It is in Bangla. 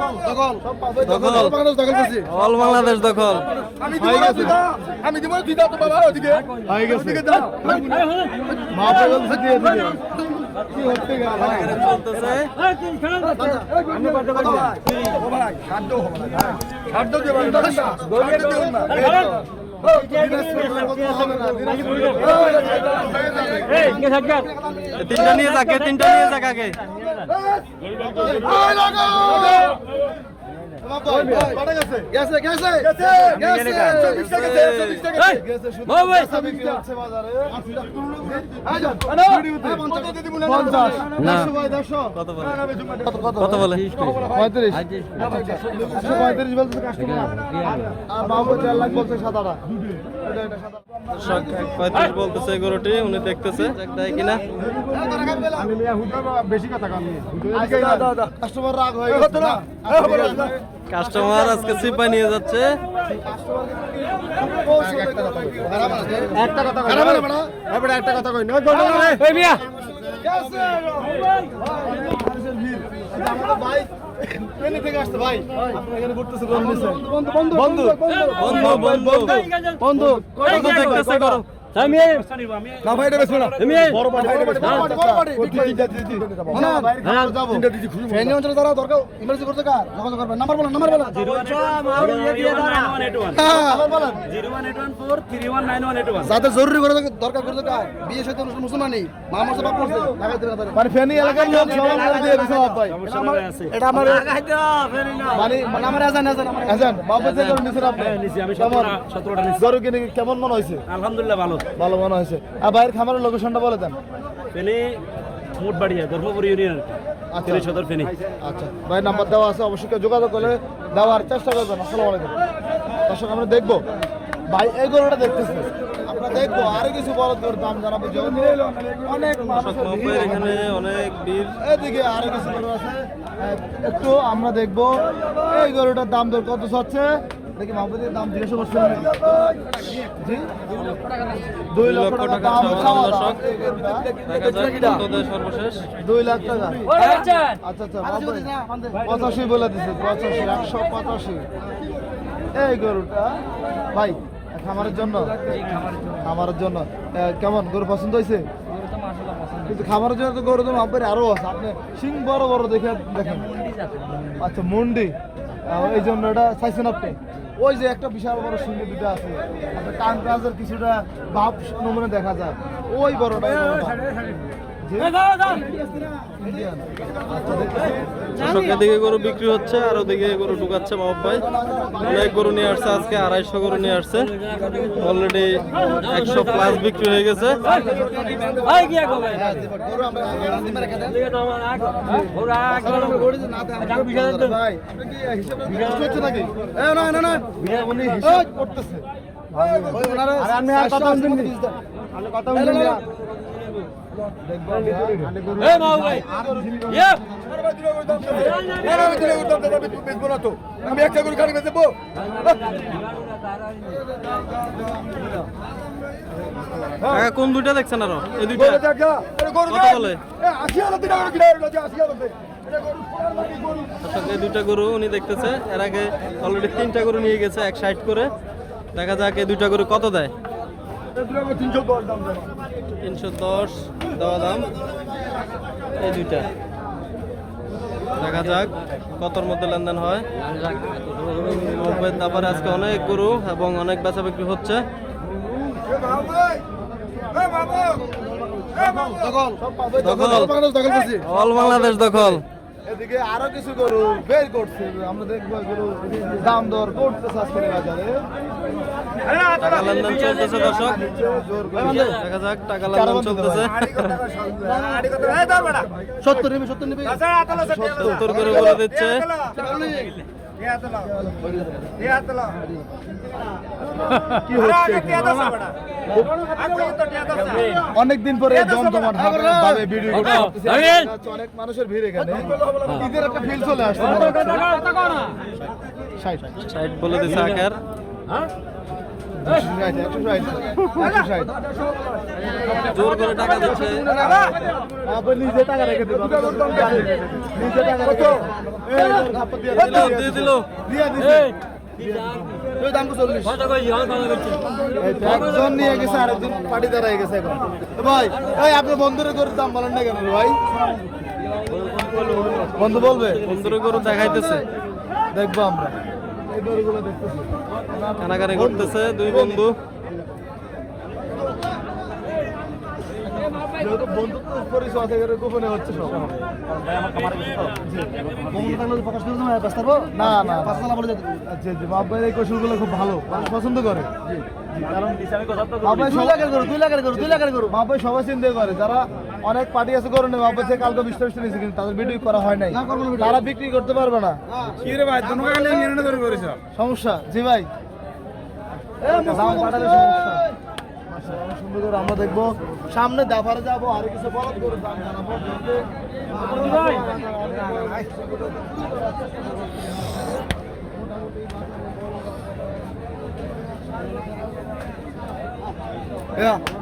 দখল অল বাংলাদেশ দখল আমি না আমি দিব না দিদা তো বাবা ওদিকে হয়ে গেছে। ওদিকে দাও মা বলছে দিয়ে দিবে কি হচ্ছে গা চলতেছে। আমি কত কত ও ভাই খাদ্য হবে না খাদ্য দিয়ে ভাই খাদ্য দিয়ে না এ তিনটা নিয়ে যাকে তিনটা নিয়ে যাক আগে কত বলে? পঁয়ত্রিশ। পঁয়ত্রিশ। বলছে আর বাবু চার লাখ বলছে দর্শক এক পঁয়ত্রিশ বলতেছে গরুটি উনি দেখতেছে। দেয় কিনা বেশি কথা কাস্টমার রাগ হয়ে কাস্টমার আজকে সিপাই নিয়ে যাচ্ছে একটা কথা একটা কথা কই মিয়া এখানে ঘুরতেছে বন্ধু বন্ধু বন্ধু বন্ধু বন্ধু বন্ধু কত না ভাই এটা বেশ না বড় বড় বাড়ি তিনটা দিদি না যাব তিনটা ফ্যানি অঞ্চলে যারা দরকার ইমার্জেন্সি করতে কার যোগাযোগ করবেন নাম্বার বলেন নাম্বার বলেন হ্যাঁ নাম্বার বলেন যাদের জরুরি করে দরকার করতে কার বিয়ে সাথে অনুষ্ঠান মুসলমান নেই মা মরছে মানে ফ্যানি এলাকার লোক সবাই করে দিয়ে দিছে বাপ ভাই এটা আমার মানে মানে আমার আজান আজান আজান বাপ যে করে নিছেন আপনি কেমন গরু কিনে কেমন মনে হয়েছে আলহামদুলিল্লাহ ভালো ভালো মনে হয়েছে। আর বাইরের খামারের লোকেশনটা বলে দেন। ফেনী মোটবাড়িয়া ধর্মপুর ইউনিয়ন আচ্ছা। সদর ফেনী। আচ্ছা ভাই নাম্বার দেওয়া আছে অবশ্যই যোগাযোগ করলে দেওয়ার চেষ্টা করবেন। আসসালামু আলাইকুম। দর্শক আমরা দেখব। ভাই এই গরুটা দেখতেছি আমরা দেখব আরও কিছু বলদ দাম জানাব। অনেক ভিড়। এখানে অনেক বীর এদিকে আরও কিছু গরু আছে। একটু আমরা দেখব। এই গরুটার দাম দর কত হচ্ছে দেখি মাহবুদের দাম জিজ্ঞাসা করছেন জি? দুই লক্ষ টাকা দাম সর্বশেষ। দুই লাখ টাকা। আচ্ছা আচ্ছা পঁচাশি বলে দিছে পঁচাশি একশো পঁচাশি। এই গরুটা ভাই খামারের জন্য। খামারের জন্য। কেমন গরু পছন্দ হয়েছে? কিন্তু খামারের জন্য তো গরু তো আপনার আরও আছে। আপনি সিং বড় বড় দেখে দেখেন। আচ্ছা মুন্ডি। এই জন্য এটা চাইছেন আপনি? ওই যে একটা বিশাল বড় সিংহ দুটো আছে। আপনার কান কিছুটা ভাব নমুনা দেখা যায়। ওই বড়টা। এদিকে গরু বিক্রি হচ্ছে আর ওদিকে গরু ঢুকাচ্ছে মহব ভাই। অনেক গরু নিয়ে আসছে আজকে আড়াইশো গরু নিয়ে আসছে। অলরেডি একশো প্লাস বিক্রি হয়ে গেছে। হ্যাঁ, আমি একটা গরু বেচবো কোন দুইটা দেখছেন আরও? এই দুইটা। কত বলে? এই দুইটা গরু উনি দেখতেছে এর আগে অলরেডি তিনটা গরু নিয়ে গেছে এক সাইড করে। দেখা যাক এই দুইটা গরু কত দেয়। তিনশো দশ। দেওয়া দাম? এই দুইটা। দেখা যাক কতর মধ্যে লেনদেন হয়। তারপরে আজকে অনেক গরু এবং অনেক বেচা বিক্রি হচ্ছে। দখল। অল বাংলাদেশ দখল। এদিকে আরও কিছু গরু বের করছে। আমরা দেখব গরু দাম দর করতেছে আজকে বাজারে। টাকা লেনদেন চলতেছে দর্শক। করে। দেখা যাক টাকা লেনদেন চলতেছে। সত্তর নেবে সত্তর নেবে। সত্তর করে বলে দিচ্ছে। কি অনেকদিন পরে জমজমাট ভাবে ভিডিও অনেক মানুষের ভিড় এখানে ঈদের একটা ফিল চলে আসছে ষাট। বলে দিচ্ছে আকার জোর করে আপনি দাঁড়ায় গেছে ভাই এই আপনার বন্ধুরে করে দাম বলেন না কেন ভাই বন্ধু বলবে? সুন্দর গরু দেখাইতেছে। দেখব আমরা। কানাকানি করতেছে দুই বন্ধু। খুব ভালো পছন্দ করে সবাই চিন্তা করে যারা অনেক পার্টি আছে গরু ভাই থেকে কালকে বিস্তারিত নিয়েছে কিন্তু তাদের ভিডিও করা হয় নাই। তারা বিক্রি করতে পারবে না। সমস্যা? জি ভাই। আচ্ছা, আমরা দেখব। সামনে দাফারে যাব আর কিছু বলদ করে দাম জানাব। Yeah.